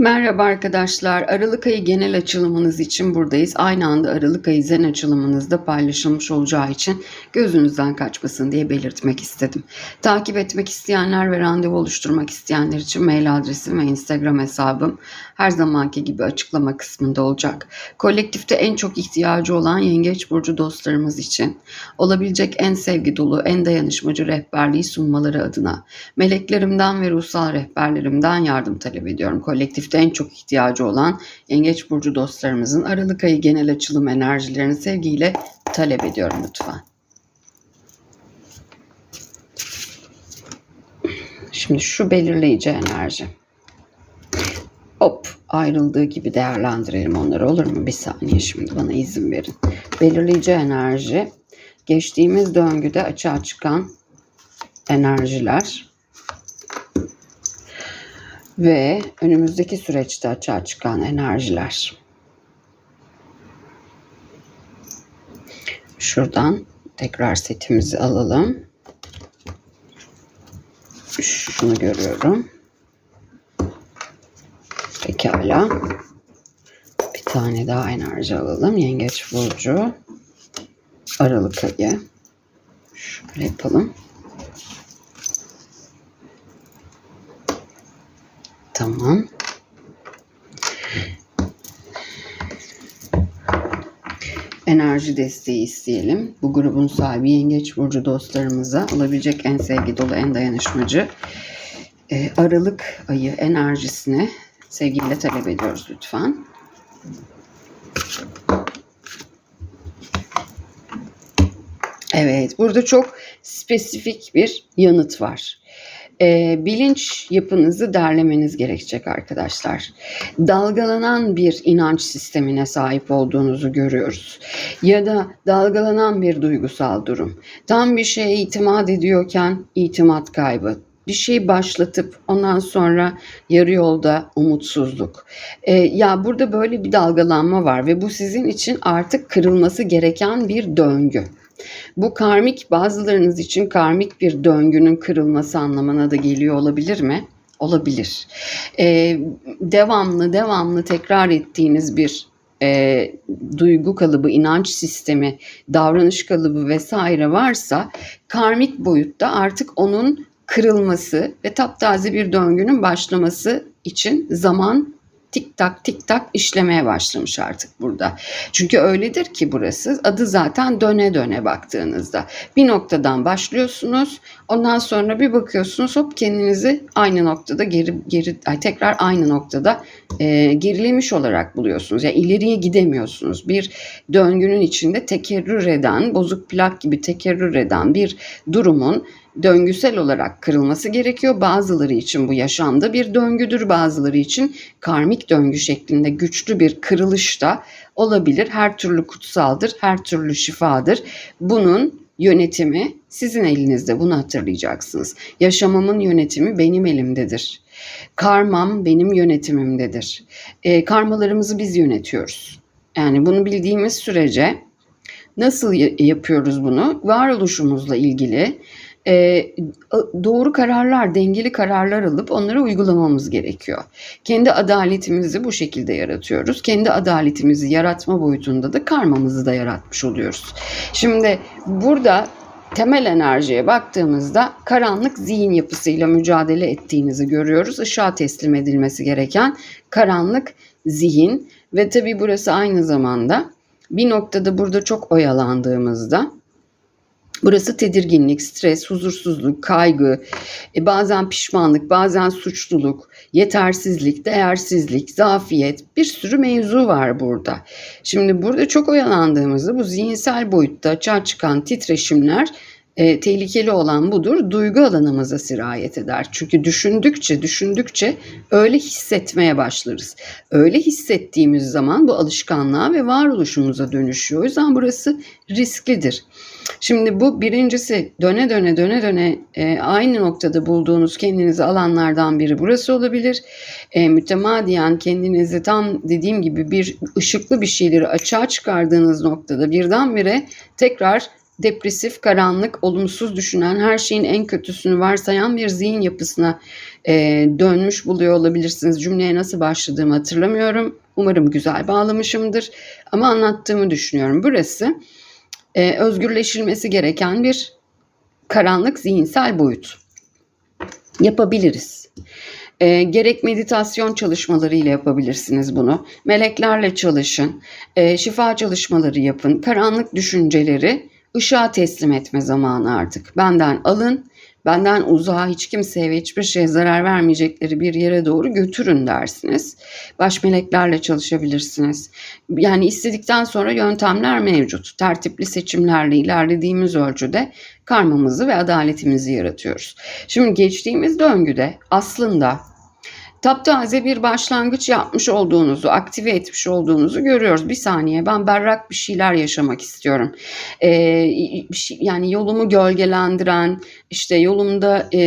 Merhaba arkadaşlar. Aralık ayı genel açılımınız için buradayız. Aynı anda Aralık ayı zen açılımınızda paylaşılmış olacağı için gözünüzden kaçmasın diye belirtmek istedim. Takip etmek isteyenler ve randevu oluşturmak isteyenler için mail adresim ve Instagram hesabım her zamanki gibi açıklama kısmında olacak. Kolektifte en çok ihtiyacı olan Yengeç Burcu dostlarımız için olabilecek en sevgi dolu, en dayanışmacı rehberliği sunmaları adına meleklerimden ve ruhsal rehberlerimden yardım talep ediyorum. Kolektifte en çok ihtiyacı olan Yengeç Burcu dostlarımızın Aralık ayı genel açılım enerjilerini sevgiyle talep ediyorum lütfen. Şimdi şu belirleyici enerji. Hop ayrıldığı gibi değerlendirelim onları olur mu? Bir saniye şimdi bana izin verin. Belirleyici enerji geçtiğimiz döngüde açığa çıkan enerjiler ve önümüzdeki süreçte açığa çıkan enerjiler. Şuradan tekrar setimizi alalım. Şunu görüyorum. Pekala. Bir tane daha enerji alalım. Yengeç burcu. Aralık ayı. Şöyle yapalım. Tamam. Enerji desteği isteyelim. Bu grubun sahibi Yengeç Burcu dostlarımıza olabilecek en sevgi dolu, en dayanışmacı e, Aralık ayı enerjisini sevgiyle talep ediyoruz lütfen. Evet, burada çok spesifik bir yanıt var. Ee, bilinç yapınızı derlemeniz gerekecek arkadaşlar. Dalgalanan bir inanç sistemine sahip olduğunuzu görüyoruz. Ya da dalgalanan bir duygusal durum. Tam bir şeye itimat ediyorken itimat kaybı, bir şey başlatıp ondan sonra yarı yolda umutsuzluk. Ee, ya burada böyle bir dalgalanma var ve bu sizin için artık kırılması gereken bir döngü. Bu karmik bazılarınız için karmik bir döngünün kırılması anlamına da geliyor olabilir mi? Olabilir. Ee, devamlı devamlı tekrar ettiğiniz bir e, duygu kalıbı, inanç sistemi, davranış kalıbı vesaire varsa karmik boyutta artık onun kırılması ve taptaze bir döngünün başlaması için zaman tik tak tik tak işlemeye başlamış artık burada. Çünkü öyledir ki burası adı zaten döne döne baktığınızda. Bir noktadan başlıyorsunuz ondan sonra bir bakıyorsunuz hop kendinizi aynı noktada geri, geri ay, tekrar aynı noktada e, gerilemiş olarak buluyorsunuz. Yani ileriye gidemiyorsunuz. Bir döngünün içinde tekerrür eden bozuk plak gibi tekerrür eden bir durumun döngüsel olarak kırılması gerekiyor. Bazıları için bu yaşamda bir döngüdür, bazıları için karmik döngü şeklinde güçlü bir kırılış da olabilir. Her türlü kutsaldır, her türlü şifadır. Bunun yönetimi sizin elinizde. Bunu hatırlayacaksınız. Yaşamımın yönetimi benim elimdedir. Karmam benim yönetimimdedir. E, karmalarımızı biz yönetiyoruz. Yani bunu bildiğimiz sürece nasıl yapıyoruz bunu? Varoluşumuzla ilgili e, doğru kararlar, dengeli kararlar alıp onları uygulamamız gerekiyor. Kendi adaletimizi bu şekilde yaratıyoruz. Kendi adaletimizi yaratma boyutunda da karmamızı da yaratmış oluyoruz. Şimdi burada temel enerjiye baktığımızda karanlık zihin yapısıyla mücadele ettiğinizi görüyoruz. Işığa teslim edilmesi gereken karanlık zihin ve tabii burası aynı zamanda bir noktada burada çok oyalandığımızda Burası tedirginlik, stres, huzursuzluk, kaygı, e, bazen pişmanlık, bazen suçluluk, yetersizlik, değersizlik, zafiyet bir sürü mevzu var burada. Şimdi burada çok oyalandığımızda bu zihinsel boyutta açığa çıkan titreşimler e, tehlikeli olan budur. Duygu alanımıza sirayet eder. Çünkü düşündükçe, düşündükçe öyle hissetmeye başlarız. Öyle hissettiğimiz zaman bu alışkanlığa ve varoluşumuza dönüşüyor. O yüzden burası risklidir. Şimdi bu birincisi döne döne döne döne e, aynı noktada bulduğunuz kendinizi alanlardan biri burası olabilir. E, mütemadiyen kendinizi tam dediğim gibi bir ışıklı bir şeyleri açığa çıkardığınız noktada birdenbire tekrar depresif, karanlık, olumsuz düşünen, her şeyin en kötüsünü varsayan bir zihin yapısına e, dönmüş buluyor olabilirsiniz. Cümleye nasıl başladığımı hatırlamıyorum. Umarım güzel bağlamışımdır ama anlattığımı düşünüyorum. Burası e, özgürleşilmesi gereken bir karanlık zihinsel boyut. Yapabiliriz. E, gerek meditasyon çalışmalarıyla yapabilirsiniz bunu. Meleklerle çalışın, e, şifa çalışmaları yapın. Karanlık düşünceleri ışığa teslim etme zamanı artık. Benden alın, benden uzağa hiç kimseye ve hiçbir şeye zarar vermeyecekleri bir yere doğru götürün dersiniz. Baş meleklerle çalışabilirsiniz. Yani istedikten sonra yöntemler mevcut. Tertipli seçimlerle ilerlediğimiz ölçüde karmamızı ve adaletimizi yaratıyoruz. Şimdi geçtiğimiz döngüde aslında taptaze bir başlangıç yapmış olduğunuzu, aktive etmiş olduğunuzu görüyoruz. Bir saniye ben berrak bir şeyler yaşamak istiyorum. Ee, şey- yani yolumu gölgelendiren, işte yolumda e,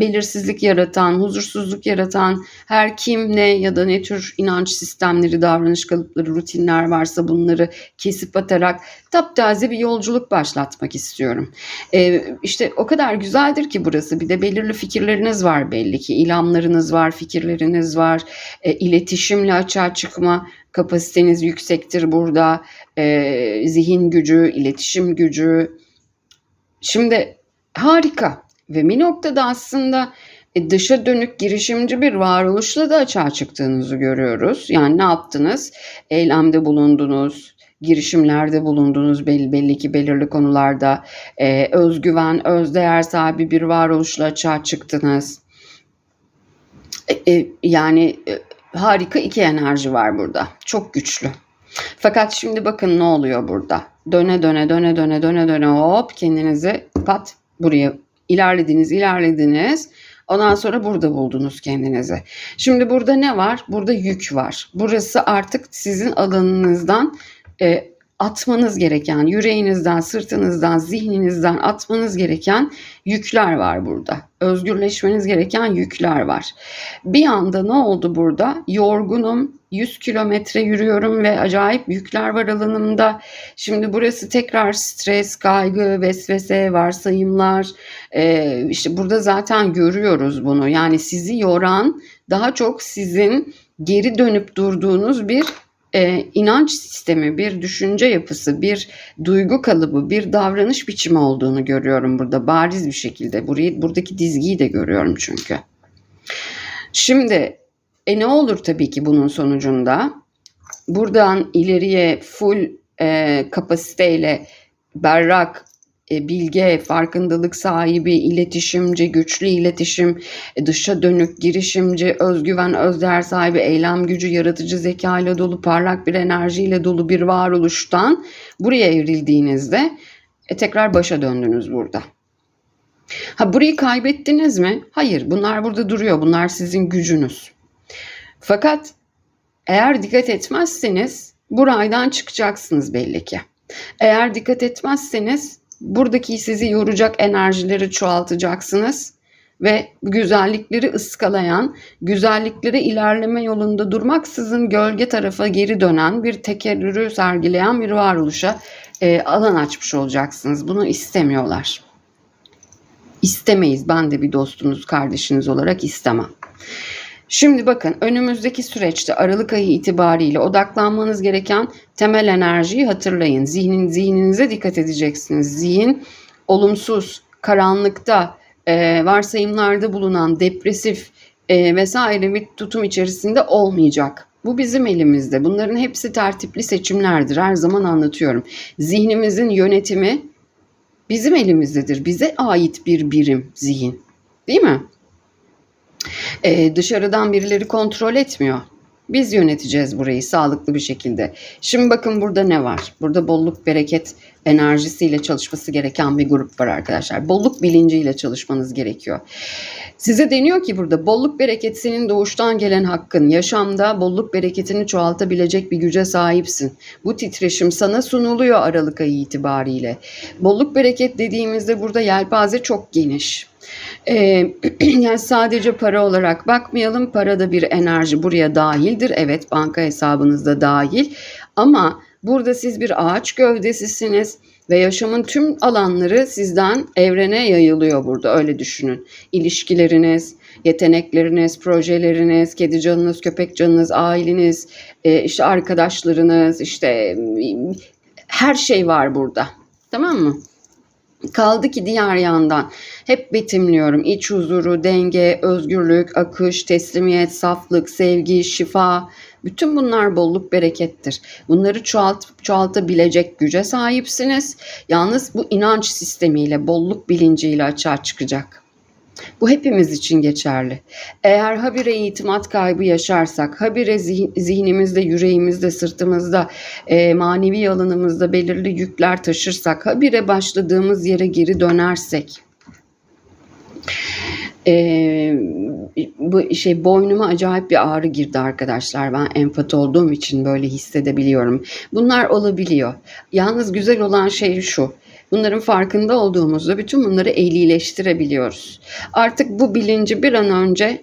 belirsizlik yaratan, huzursuzluk yaratan her kim ne ya da ne tür inanç sistemleri, davranış kalıpları, rutinler varsa bunları kesip atarak taptaze bir yolculuk başlatmak istiyorum. Ee, işte o kadar güzeldir ki burası. Bir de belirli fikirleriniz var belli ki. İlhamlarınız var, fikirleriniz var. E, iletişimle açığa çıkma kapasiteniz yüksektir burada. E, zihin gücü, iletişim gücü. Şimdi harika ve bir noktada aslında e, dışa dönük girişimci bir varoluşla da açığa çıktığınızı görüyoruz. Yani ne yaptınız? Eylemde bulundunuz, girişimlerde bulundunuz belli, belli ki belirli konularda. E, özgüven, özdeğer sahibi bir varoluşla açığa çıktınız. E, e, yani e, harika iki enerji var burada. Çok güçlü. Fakat şimdi bakın ne oluyor burada. Döne döne döne döne döne döne hop kendinizi pat buraya ilerlediniz ilerlediniz. Ondan sonra burada buldunuz kendinizi. Şimdi burada ne var? Burada yük var. Burası artık sizin alanınızdan e, atmanız gereken, yüreğinizden, sırtınızdan, zihninizden atmanız gereken yükler var burada. Özgürleşmeniz gereken yükler var. Bir anda ne oldu burada? Yorgunum, 100 kilometre yürüyorum ve acayip yükler var alanımda. Şimdi burası tekrar stres, kaygı, vesvese, varsayımlar. Ee, işte burada zaten görüyoruz bunu. Yani sizi yoran daha çok sizin geri dönüp durduğunuz bir e, inanç sistemi, bir düşünce yapısı, bir duygu kalıbı, bir davranış biçimi olduğunu görüyorum burada bariz bir şekilde. Burayı, buradaki dizgiyi de görüyorum çünkü. Şimdi e ne olur tabii ki bunun sonucunda? Buradan ileriye full e, kapasiteyle berrak, bilge, farkındalık sahibi, iletişimci, güçlü iletişim, e, dışa dönük, girişimci, özgüven, özdeğer sahibi, eylem gücü, yaratıcı zekayla dolu, parlak bir enerjiyle dolu bir varoluştan buraya evrildiğinizde e, tekrar başa döndünüz burada. Ha burayı kaybettiniz mi? Hayır, bunlar burada duruyor. Bunlar sizin gücünüz. Fakat eğer dikkat etmezseniz bu raydan çıkacaksınız belli ki. Eğer dikkat etmezseniz buradaki sizi yoracak enerjileri çoğaltacaksınız ve güzellikleri ıskalayan, güzellikleri ilerleme yolunda durmaksızın gölge tarafa geri dönen bir tekerrürü sergileyen bir varoluşa e, alan açmış olacaksınız. Bunu istemiyorlar. İstemeyiz. Ben de bir dostunuz, kardeşiniz olarak istemem. Şimdi bakın önümüzdeki süreçte Aralık ayı itibariyle odaklanmanız gereken temel enerjiyi hatırlayın. Zihnin zihninize dikkat edeceksiniz. Zihin olumsuz, karanlıkta, e, varsayımlarda bulunan depresif e, vesaire bir tutum içerisinde olmayacak. Bu bizim elimizde. Bunların hepsi tertipli seçimlerdir. Her zaman anlatıyorum. Zihnimizin yönetimi bizim elimizdedir. Bize ait bir birim zihin. Değil mi? Ee, dışarıdan birileri kontrol etmiyor. Biz yöneteceğiz burayı sağlıklı bir şekilde. Şimdi bakın burada ne var? Burada bolluk bereket enerjisiyle çalışması gereken bir grup var arkadaşlar. Bolluk bilinciyle çalışmanız gerekiyor. Size deniyor ki burada bolluk bereket senin doğuştan gelen hakkın. Yaşamda bolluk bereketini çoğaltabilecek bir güce sahipsin. Bu titreşim sana sunuluyor Aralık ayı itibariyle. Bolluk bereket dediğimizde burada yelpaze çok geniş. Ee, yani sadece para olarak bakmayalım. Para da bir enerji buraya dahildir. Evet banka hesabınızda dahil. Ama burada siz bir ağaç gövdesisiniz Ve yaşamın tüm alanları sizden evrene yayılıyor burada öyle düşünün. İlişkileriniz, yetenekleriniz, projeleriniz, kedi canınız, köpek canınız, aileniz, e, işte arkadaşlarınız, işte e, her şey var burada. Tamam mı? Kaldı ki diğer yandan hep betimliyorum iç huzuru, denge, özgürlük, akış, teslimiyet, saflık, sevgi, şifa. Bütün bunlar bolluk berekettir. Bunları çoğalt, çoğaltabilecek güce sahipsiniz. Yalnız bu inanç sistemiyle, bolluk bilinciyle açığa çıkacak. Bu hepimiz için geçerli. Eğer habire itimat kaybı yaşarsak, habire zih- zihnimizde, yüreğimizde, sırtımızda, e, manevi alanımızda belirli yükler taşırsak, habire başladığımız yere geri dönersek, e, bu şey boynuma acayip bir ağrı girdi arkadaşlar. Ben empati olduğum için böyle hissedebiliyorum. Bunlar olabiliyor. Yalnız güzel olan şey şu. Bunların farkında olduğumuzda bütün bunları ehlileştirebiliyoruz. Artık bu bilinci bir an önce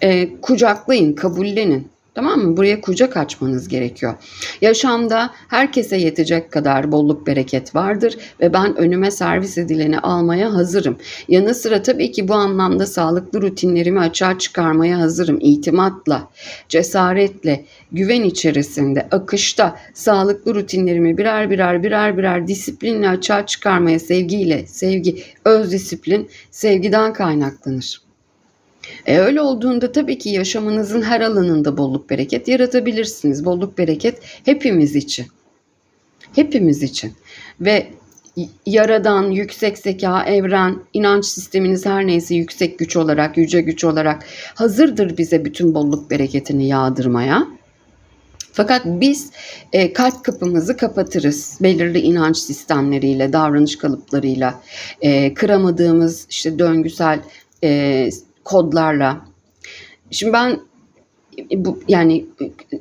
e, kucaklayın, kabullenin. Tamam mı? Buraya kucak açmanız gerekiyor. Yaşamda herkese yetecek kadar bolluk bereket vardır ve ben önüme servis edileni almaya hazırım. Yanı sıra tabii ki bu anlamda sağlıklı rutinlerimi açığa çıkarmaya hazırım. İtimatla, cesaretle, güven içerisinde, akışta sağlıklı rutinlerimi birer birer birer birer disiplinle açığa çıkarmaya sevgiyle, sevgi, öz disiplin sevgiden kaynaklanır. E öyle olduğunda tabii ki yaşamınızın her alanında bolluk bereket yaratabilirsiniz. Bolluk bereket hepimiz için. Hepimiz için. Ve yaradan, yüksek zeka, evren, inanç sisteminiz her neyse yüksek güç olarak, yüce güç olarak hazırdır bize bütün bolluk bereketini yağdırmaya. Fakat biz e, kalp kapımızı kapatırız belirli inanç sistemleriyle, davranış kalıplarıyla, e, kıramadığımız işte döngüsel e, kodlarla. Şimdi ben bu yani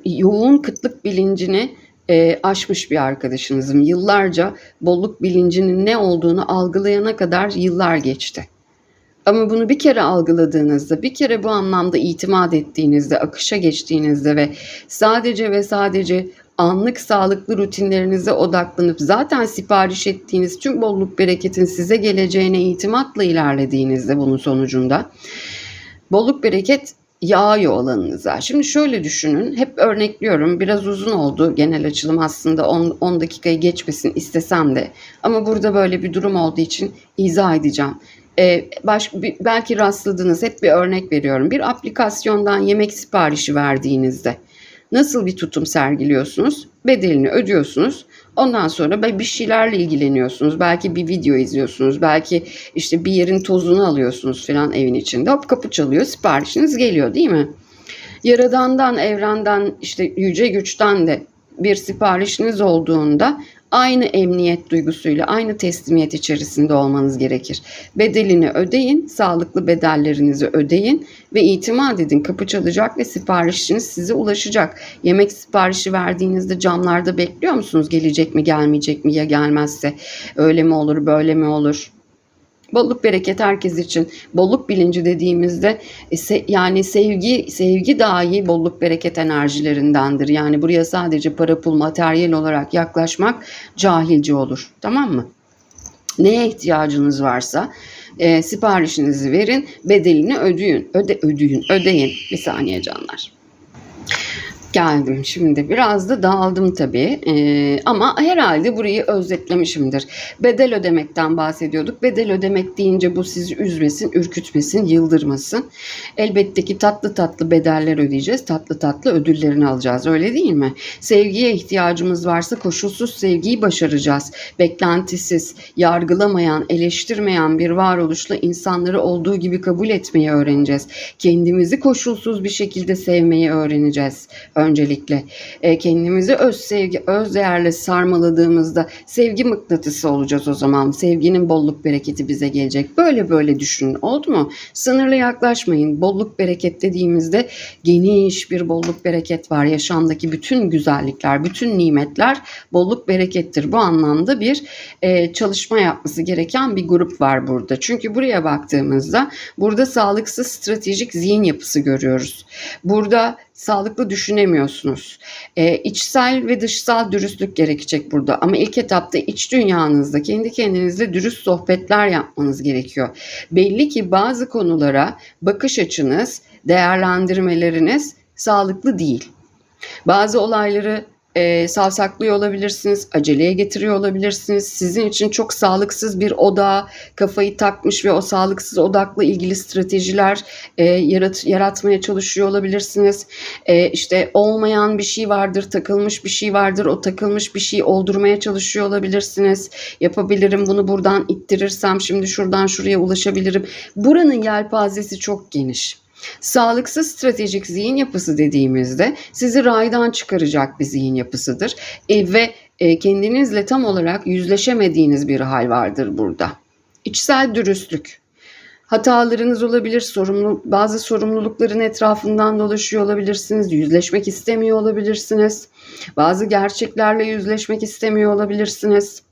yoğun kıtlık bilincini e, aşmış bir arkadaşınızım. Yıllarca bolluk bilincinin ne olduğunu algılayana kadar yıllar geçti. Ama bunu bir kere algıladığınızda, bir kere bu anlamda itimat ettiğinizde, akışa geçtiğinizde ve sadece ve sadece anlık sağlıklı rutinlerinize odaklanıp zaten sipariş ettiğiniz tüm bolluk bereketin size geleceğine itimatla ilerlediğinizde bunun sonucunda bolluk bereket yağıyor alanınıza. Şimdi şöyle düşünün. Hep örnekliyorum. Biraz uzun oldu genel açılım aslında 10, 10 dakikayı geçmesin istesem de. Ama burada böyle bir durum olduğu için izah edeceğim. Ee, baş, belki rastladınız. Hep bir örnek veriyorum. Bir aplikasyondan yemek siparişi verdiğinizde nasıl bir tutum sergiliyorsunuz? Bedelini ödüyorsunuz. Ondan sonra bir şeylerle ilgileniyorsunuz. Belki bir video izliyorsunuz. Belki işte bir yerin tozunu alıyorsunuz falan evin içinde. Hop kapı çalıyor, siparişiniz geliyor değil mi? Yaradandan, evrenden, işte yüce güçten de bir siparişiniz olduğunda aynı emniyet duygusuyla, aynı teslimiyet içerisinde olmanız gerekir. Bedelini ödeyin, sağlıklı bedellerinizi ödeyin ve itimat edin. Kapı çalacak ve siparişiniz size ulaşacak. Yemek siparişi verdiğinizde camlarda bekliyor musunuz? Gelecek mi, gelmeyecek mi? Ya gelmezse öyle mi olur, böyle mi olur? Bolluk bereket herkes için. Bolluk bilinci dediğimizde e, se- yani sevgi sevgi dahi bolluk bereket enerjilerindendir. Yani buraya sadece para pul materyal olarak yaklaşmak cahilce olur. Tamam mı? Neye ihtiyacınız varsa e, siparişinizi verin, bedelini ödeyin, öde ödeyin, ödeyin. Bir saniye canlar. Geldim şimdi. Biraz da dağıldım tabii. Ee, ama herhalde burayı özetlemişimdir. Bedel ödemekten bahsediyorduk. Bedel ödemek deyince bu sizi üzmesin, ürkütmesin, yıldırmasın. Elbette ki tatlı tatlı bedeller ödeyeceğiz. Tatlı tatlı ödüllerini alacağız. Öyle değil mi? Sevgiye ihtiyacımız varsa koşulsuz sevgiyi başaracağız. Beklentisiz, yargılamayan, eleştirmeyen bir varoluşla insanları olduğu gibi kabul etmeyi öğreneceğiz. Kendimizi koşulsuz bir şekilde sevmeyi öğreneceğiz öncelikle. E, kendimizi öz sevgi, öz değerle sarmaladığımızda sevgi mıknatısı olacağız o zaman. Sevginin bolluk bereketi bize gelecek. Böyle böyle düşünün. Oldu mu? Sınırlı yaklaşmayın. Bolluk bereket dediğimizde geniş bir bolluk bereket var. Yaşamdaki bütün güzellikler, bütün nimetler bolluk berekettir. Bu anlamda bir e, çalışma yapması gereken bir grup var burada. Çünkü buraya baktığımızda burada sağlıksız stratejik zihin yapısı görüyoruz. Burada sağlıklı düşünemiyorsunuz. E, içsel ve dışsal dürüstlük gerekecek burada. Ama ilk etapta iç dünyanızda kendi kendinizle dürüst sohbetler yapmanız gerekiyor. Belli ki bazı konulara bakış açınız, değerlendirmeleriniz sağlıklı değil. Bazı olayları e, savsaklıyor olabilirsiniz, aceleye getiriyor olabilirsiniz. Sizin için çok sağlıksız bir odağa kafayı takmış ve o sağlıksız odakla ilgili stratejiler e, yarat, yaratmaya çalışıyor olabilirsiniz. E, işte olmayan bir şey vardır, takılmış bir şey vardır. O takılmış bir şey oldurmaya çalışıyor olabilirsiniz. Yapabilirim bunu buradan ittirirsem şimdi şuradan şuraya ulaşabilirim. Buranın yelpazesi çok geniş. Sağlıksız stratejik zihin yapısı dediğimizde sizi raydan çıkaracak bir zihin yapısıdır E, ve e, kendinizle tam olarak yüzleşemediğiniz bir hal vardır burada. İçsel dürüstlük. Hatalarınız olabilir, sorumlu, bazı sorumlulukların etrafından dolaşıyor olabilirsiniz, yüzleşmek istemiyor olabilirsiniz, bazı gerçeklerle yüzleşmek istemiyor olabilirsiniz.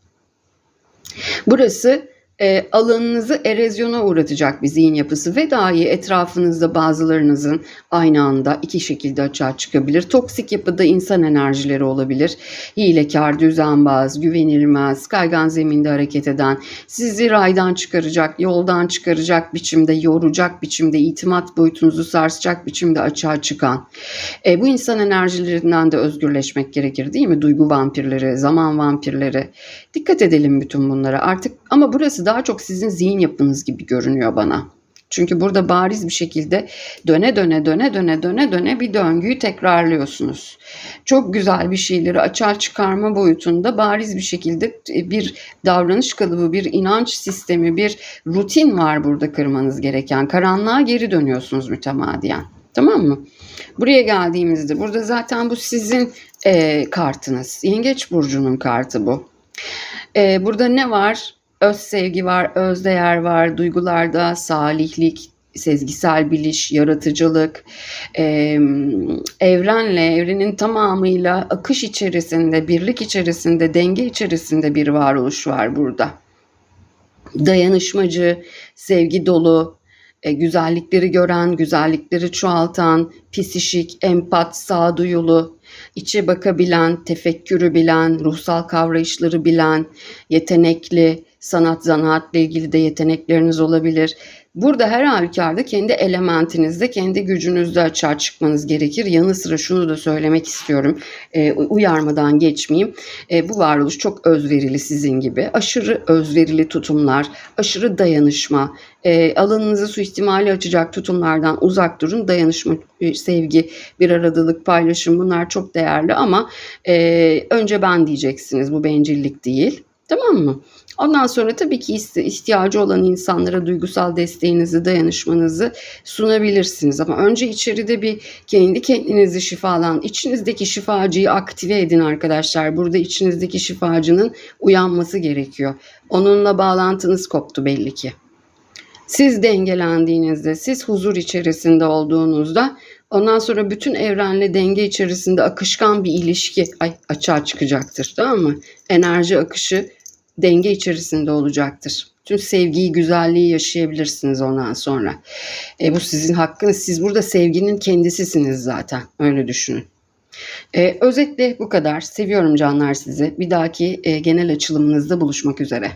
Burası e, alanınızı erozyona uğratacak bir zihin yapısı ve dahi etrafınızda bazılarınızın aynı anda iki şekilde açığa çıkabilir. Toksik yapıda insan enerjileri olabilir. Hilekar, düzenbaz, güvenilmez, kaygan zeminde hareket eden, sizi raydan çıkaracak, yoldan çıkaracak biçimde, yoracak biçimde, itimat boyutunuzu sarsacak biçimde açığa çıkan. E, bu insan enerjilerinden de özgürleşmek gerekir değil mi? Duygu vampirleri, zaman vampirleri. Dikkat edelim bütün bunlara. Artık ama burası daha çok sizin zihin yapınız gibi görünüyor bana. Çünkü burada bariz bir şekilde döne döne döne döne döne döne bir döngüyü tekrarlıyorsunuz. Çok güzel bir şeyleri açığa çıkarma boyutunda bariz bir şekilde bir davranış kalıbı, bir inanç sistemi, bir rutin var burada kırmanız gereken. Karanlığa geri dönüyorsunuz mütemadiyen. Tamam mı? Buraya geldiğimizde burada zaten bu sizin e, kartınız. Yengeç burcunun kartı bu. E, burada ne var? Öz sevgi var, öz değer var, duygularda salihlik, sezgisel biliş, yaratıcılık, evrenle, evrenin tamamıyla akış içerisinde, birlik içerisinde, denge içerisinde bir varoluş var burada. Dayanışmacı, sevgi dolu, e, güzellikleri gören, güzellikleri çoğaltan, pisişik, empat, sağduyulu, içe bakabilen, tefekkürü bilen, ruhsal kavrayışları bilen, yetenekli, sanat zanaatla ilgili de yetenekleriniz olabilir. Burada her halükarda kendi elementinizde, kendi gücünüzde açığa çıkmanız gerekir. Yanı sıra şunu da söylemek istiyorum. E, uyarmadan geçmeyeyim. E, bu varoluş çok özverili sizin gibi. Aşırı özverili tutumlar, aşırı dayanışma, e, alanınızı suistimali açacak tutumlardan uzak durun. Dayanışma, e, sevgi, bir aradılık, paylaşım bunlar çok değerli ama e, önce ben diyeceksiniz. Bu bencillik değil. Tamam mı? Ondan sonra tabii ki ihtiyacı olan insanlara duygusal desteğinizi, dayanışmanızı sunabilirsiniz. Ama önce içeride bir kendi kendinizi şifalan, içinizdeki şifacıyı aktive edin arkadaşlar. Burada içinizdeki şifacının uyanması gerekiyor. Onunla bağlantınız koptu belli ki. Siz dengelendiğinizde, siz huzur içerisinde olduğunuzda ondan sonra bütün evrenle denge içerisinde akışkan bir ilişki ay, açığa çıkacaktır. Tamam mı? Enerji akışı denge içerisinde olacaktır. Tüm sevgiyi, güzelliği yaşayabilirsiniz ondan sonra. E, bu sizin hakkınız. Siz burada sevginin kendisisiniz zaten. Öyle düşünün. E, özetle bu kadar. Seviyorum canlar sizi. Bir dahaki e, genel açılımınızda buluşmak üzere.